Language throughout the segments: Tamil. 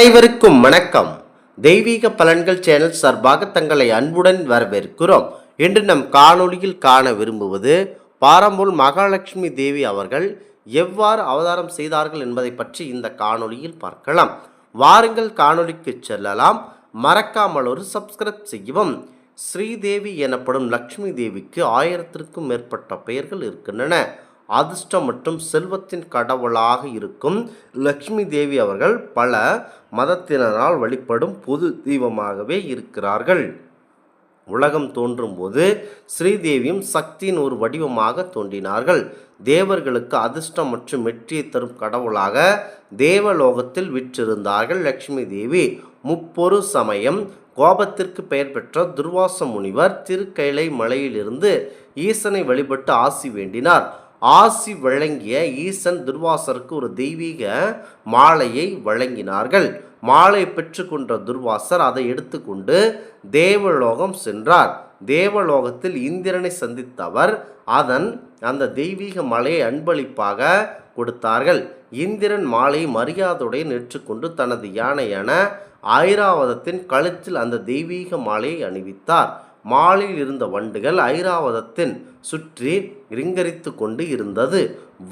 அனைவருக்கும் வணக்கம். தெய்வீக பலன்கள் சேனல் சார்பாக தங்களை அன்புடன் வரவேற்கிறோம். இன்று நம் காணொளியில் காண விரும்புவது பாரம்பூர் மகாலட்சுமி தேவி அவர்கள் எவ்வாறு அவதாரம் செய்தார்கள் என்பதை பற்றி இந்த காணொளியில் பார்க்கலாம். வாருங்கள் காணொளிக்கு செல்லலாம். மறக்காமல் ஒரு சப்ஸ்கிரைப் செய்யவும். ஸ்ரீதேவி எனப்படும் லக்ஷ்மி தேவிக்கு ஆயிரத்திற்கும் மேற்பட்ட பெயர்கள் இருக்கின்றன. அதிர்ஷ்டம் மற்றும் செல்வத்தின் கடவுளாக இருக்கும் லக்ஷ்மி தேவி அவர்கள் பல மதத்தினரால் வழிபடும் பொது தெய்வமாகவே இருக்கிறார்கள். உலகம் தோன்றும் போது ஸ்ரீதேவியும் சக்தியின் ஒரு வடிவமாக தோன்றினார்கள். தேவர்களுக்கு அதிர்ஷ்டம் மற்றும் வெற்றியை தரும் கடவுளாக தேவலோகத்தில் விற்றிருந்தார்கள் லக்ஷ்மி தேவி. முப்பொரு சமயம் கோபத்திற்கு பெயர் பெற்ற துர்வாச முனிவர் திருக்கைலை மலையிலிருந்து ஈசனை வழிபட்டு ஆசி வேண்டினார். ஆசி வழங்கிய ஈசன் துர்வாசருக்கு ஒரு தெய்வீக மாலையை வழங்கினார்கள். மாலை பெற்றுக்கொண்ட துர்வாசர் அதை எடுத்துக்கொண்டு தேவலோகம் சென்றார். தேவலோகத்தில் இந்திரனை சந்தித்தவர் அதன் அந்த தெய்வீக மலையை அன்பளிப்பாக கொடுத்தார்கள். இந்திரன் மாலை மரியாதையுடன் ஏற்றுக்கொண்டு தனது யானையான ஐராவதத்தின் கழுத்தில் அந்த தெய்வீக மாலையை அணிவித்தார். மாலையில் இருந்த வண்டுகள் ஐராவதத்தின் சுற்றி ரிங்கரித்து கொண்டு இருந்தது.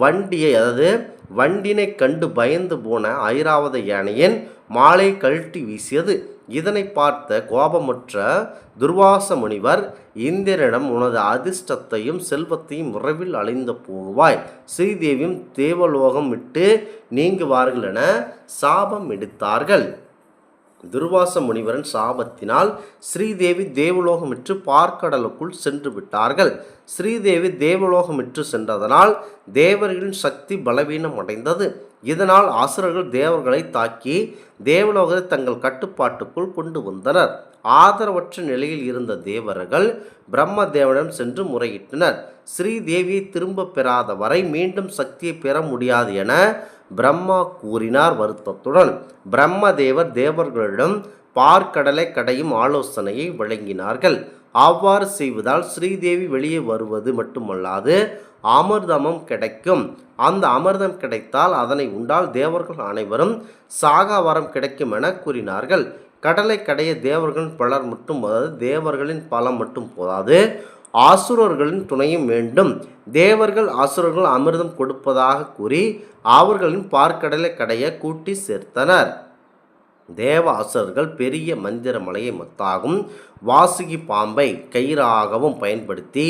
வண்டியை அதாவது வண்டினை கண்டு பயந்து போன ஐராவத யானையின் மாலை கழட்டி வீசியது. இதனை பார்த்த கோபமுற்ற துர்வாச முனிவர் இந்திரனிடம் உனது அதிர்ஷ்டத்தையும் செல்வத்தையும் உறவில் அழிந்து போவாய் ஸ்ரீதேவியும் தேவலோகம் விட்டு நீங்குவார்கள் என சாபம் எடுத்தார்கள். துர்வாச முனிவரன் சாபத்தினால் ஸ்ரீதேவி தேவலோகமிற்று பார்க்கடலுக்குள் சென்று விட்டார்கள். ஸ்ரீதேவி தேவலோகமிற்று சென்றதனால் தேவர்களின் சக்தி பலவீனம் அடைந்தது இதனால் அசுரர்கள் தேவர்களை தாக்கி தேவலோகத்தை தங்கள் கட்டுப்பாட்டுக்குள் கொண்டு வந்தனர். ஆதரவற்ற நிலையில் இருந்த தேவர்கள் பிரம்ம தேவனிடம் சென்று முறையிட்டனர். ஸ்ரீதேவியை திரும்ப பெறாத வரை மீண்டும் சக்தியை பெற முடியாது என பிரம்மா கூறினார் வருத்தத்துடன். பிரம்மதேவர் தேவர்களிடம் பார்க்கடலை கடையும் ஆலோசனையை வழங்கினார்கள். அவ்வாறு செய்வதால் ஸ்ரீதேவி வெளியே வருவது மட்டுமல்லாது அமிர்தமும் கிடைக்கும். அந்த அமிர்தம் கிடைத்தால் அதனை உண்டால் தேவர்கள் அனைவரும் சாகாவரம் கிடைக்கும் என கூறினார்கள். கடலை கடைய தேவர்களின் பலர் மட்டும் அதாவது தேவர்களின் பலம் மட்டும் போதாது. ஆசுரர்களின் துணையும் வேண்டும். தேவர்கள் அசுரர்கள் அமிர்தம் கொடுப்பதாக கூறி அவர்களின் பார்க்கடலை கடைய கூட்டி சேர்த்தனர். தேவ அசுரர்கள் பெரிய மந்திர மலையை மத்தாகும் வாசுகி பாம்பை கயிறாகவும் பயன்படுத்தி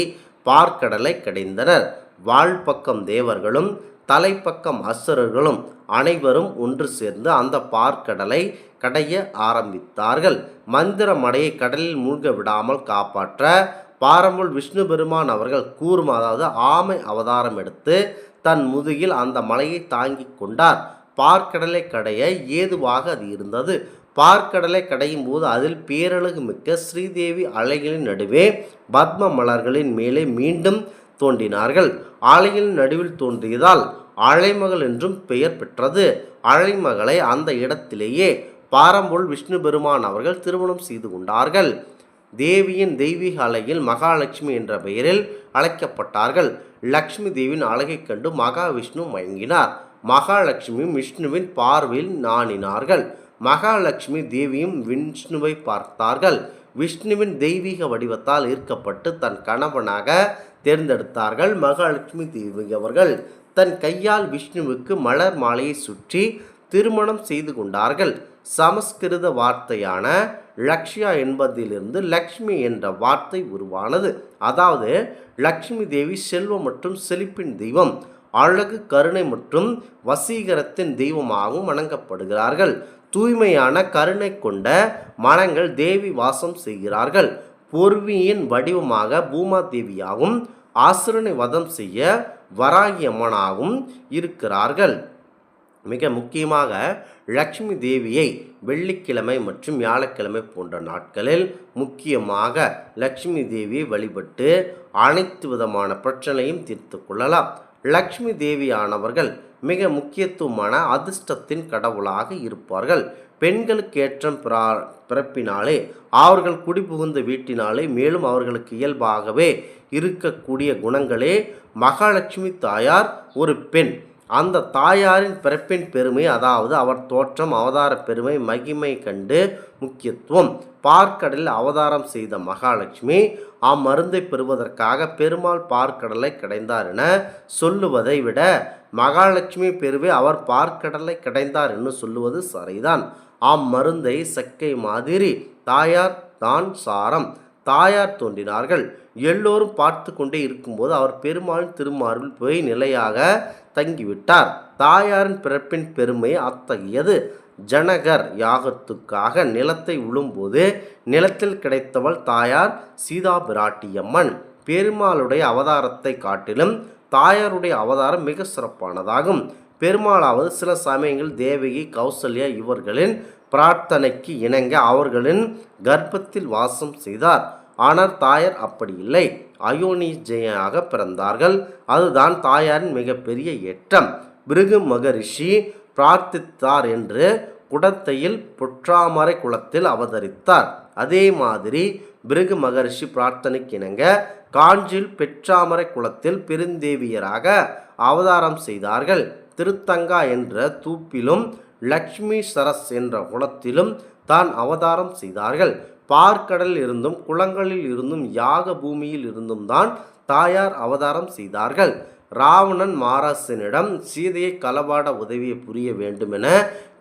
பார்க்கடலை கடைந்தனர். வாழ்பக்கம் தேவர்களும் தலைப்பக்கம் அசுரர்களும் அனைவரும் ஒன்று சேர்ந்து அந்த பார்க்கடலை கடைய ஆரம்பித்தார்கள். மந்திர மடையை கடலில் மூழ்க விடாமல் காப்பாற்ற பாரம்பல் விஷ்ணு பெருமான் அவர்கள் கூறும் அதாவது ஆமை அவதாரம் எடுத்து தன் முதுகில் அந்த மலையை தாங்கிக் கொண்டார். பார்க்கடலை கடைய ஏதுவாக அது இருந்தது. பார்க்கடலை கடையும் போது அதில் பேரழகு மிக்க ஸ்ரீதேவி அலைகளின் நடுவே பத்ம மலர்களின் மேலே மீண்டும் தோன்றினார்கள். அலைகளின் நடுவில் தோன்றியதால் அழைமகள் என்றும் பெயர் பெற்றது. அழைமகளை அந்த இடத்திலேயே பாரம்பொருள் விஷ்ணு பெருமான் அவர்கள் திருமணம் செய்து கொண்டார்கள். தேவியின் தெய்வீக அலையில் மகாலட்சுமி என்ற பெயரில் அழைக்கப்பட்டார்கள். லக்ஷ்மி தேவியின் அழகைக் கண்டு மகாவிஷ்ணு மயங்கினார். மகாலட்சுமியும் விஷ்ணுவின் பார்வையில் நாணினார்கள். மகாலட்சுமி தேவியும் விஷ்ணுவை பார்த்தார்கள். விஷ்ணுவின் தெய்வீக வடிவத்தால் ஈர்க்கப்பட்டு தன் கணவனாக தேர்ந்தெடுத்தார்கள் மகாலட்சுமி தேவி அவர்கள். தன் கையால் விஷ்ணுவுக்கு மலர் மாலையை சுற்றி திருமணம் செய்து கொண்டார்கள். சமஸ்கிருத வார்த்தையான லக்ஷ்யா என்பதிலிருந்து லக்ஷ்மி என்ற வார்த்தை உருவானது. அதாவது லக்ஷ்மி தேவி செல்வம் மற்றும் செழிப்பின் தெய்வம். அழகு கருணை மற்றும் வசீகரத்தின் தெய்வமாகவும் வணங்கப்படுகிறார்கள். தூய்மையான கருணை கொண்ட மனங்கள் தேவி வாசம் செய்கிறார்கள். பொர்வியின் வடிவமாக பூமா தேவியாகவும் ஆசுரனை வதம் செய்ய வராகியம்மனாகவும் இருக்கிறார்கள். மிக முக்கியமாக லக்ஷ்மி தேவியை வெள்ளிக்கிழமை மற்றும் வியாழக்கிழமை போன்ற நாட்களில் முக்கியமாக லக்ஷ்மி தேவியை வழிபட்டு அனைத்து விதமான பிரச்சனையும் தீர்த்து கொள்ளலாம். லக்ஷ்மி தேவியானவர்கள் மிக முக்கியத்துவமான அதிர்ஷ்டத்தின் கடவுளாக இருப்பார்கள். பெண்களுக்கு ஏற்றம் பிரா பிறப்பினாலே அவர்கள் குடிபுகுந்த வீட்டினாலே மேலும் அவர்களுக்கு இயல்பாகவே இருக்கக்கூடிய குணங்களே மகாலட்சுமி தாயார் ஒரு பெண். அந்த தாயாரின் பிறப்பின் பெருமை அதாவது அவர் தோற்றம் அவதார பெருமை மகிமை கண்டு முக்கியத்துவம். பார்க்கடலில் அவதாரம் செய்த மகாலட்சுமி அம்மருந்தை பெறுவதற்காக பெருமாள் பார்க்கடலை கிடைந்தார் என சொல்லுவதை விட மகாலட்சுமி பெருவே அவர் பார்க்கடலை கிடைந்தார் என்று சொல்லுவது சரிதான். அம்மருந்தை சக்கை மாதிரி தாயார் தான் சாரம். தாயார் தோன்றினார்கள். எல்லோரும் பார்த்து கொண்டே இருக்கும்போது அவர் பெருமாள் திருமார்பில் போய் நிலையாக தங்கிவிட்டார். தாயாரின் பிறப்பின் பெருமை அத்தகையது. ஜனகர் யாகத்துக்காக நிலத்தை உழும்போது நிலத்தில் கிடைத்தவள் தாயார் சீதா பிராட்டியம்மன் பெருமாளுடைய அவதாரத்தை காட்டிலும் தாயாருடைய அவதாரம் மிக சிறப்பானதாகும். பெருமாளாவது சில சமயங்கள் தேவகி கௌசல்யா இவர்களின் பிரார்த்தனைக்கு இணங்க அவர்களின் கர்ப்பத்தில் வாசம் செய்தார். ஆனால் தாயார் அப்படி இல்லை. அயோனிஜயாக பிறந்தார்கள். அதுதான் தாயாரின் மிகப்பெரிய ஏற்றம். பிருகு மகரிஷி பிரார்த்தித்தார் என்று குடத்தையில் பொற்றாமரை குளத்தில் அவதரித்தார். அதே மாதிரி பிருகு மகரிஷி பிரார்த்தனைக்கிணங்க காஞ்சில் காஞ்சியில் பெற்றாமரை குளத்தில் பெருந்தேவியராக அவதாரம் செய்தார்கள். திருத்தங்கா என்ற தூப்பிலும் லக்ஷ்மி சரஸ் என்ற குளத்திலும் தான் அவதாரம் செய்தார்கள். பார்க்கடலில் இருந்தும் குளங்களில் இருந்தும் யாக பூமியில் இருந்தும் தான் தாயார் அவதாரம் செய்தார்கள். ராவணன் மாரசனிடம் சீதையை களவாட உதவியை புரிய வேண்டும் என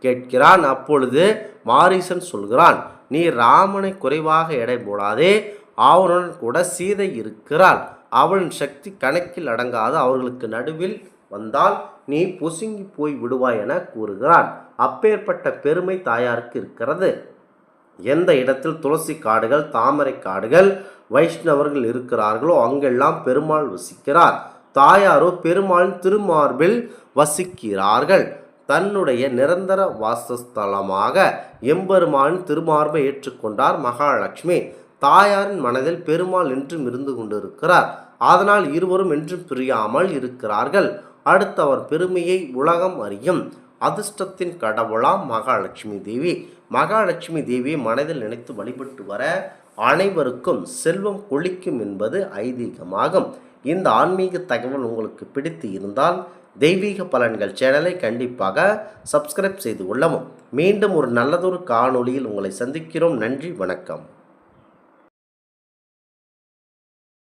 கேட்கிறான். அப்பொழுது மாரீசன் சொல்கிறான் நீ ராமனை குறைவாக எடை போடாதே அவனுடன் கூட சீதை இருக்கிறாள். அவளின் சக்தி கணக்கில் அடங்காது அவர்களுக்கு நடுவில் வந்தால் நீ பொசுங்கி போய் விடுவாய் என கூறுகிறான். அப்பேற்பட்ட பெருமை தாயாருக்கு இருக்கிறது. எந்த இடத்தில் துளசி காடுகள் தாமரை காடுகள் வைஷ்ணவர்கள் இருக்கிறார்களோ அங்கெல்லாம் பெருமாள் வசிக்கிறார். தாயாரோ பெருமாளின் திருமார்பில் வசிக்கிறார்கள். தன்னுடைய நிரந்தர வாசஸ்தலமாக எம்பெருமானின் திருமார்பை ஏற்றுக்கொண்டார் மகாலட்சுமி. தாயாரின் மனதில் பெருமாள் என்றும் இருந்து கொண்டிருக்கிறார். அதனால் இருவரும் என்றும் பிரியாமல் இருக்கிறார்கள். அடுத்தவர் பெருமையை உலகம் அறியும். அதிர்ஷ்டத்தின் கடவுளாம் மகாலட்சுமி தேவி. மகாலட்சுமி தேவியை மனதில் நினைத்து வழிபட்டு வர அனைவருக்கும் செல்வம் கொளிக்கும் என்பது ஐதீகமாகும். இந்த ஆன்மீக தகவல் உங்களுக்கு பிடித்து இருந்தால் தெய்வீக பலன்கள் சேனலை கண்டிப்பாக சப்ஸ்கிரைப் செய்து கொள்ளவும். மீண்டும் ஒரு நல்லதொரு காணொளியில் உங்களை சந்திக்கிறோம். நன்றி வணக்கம்.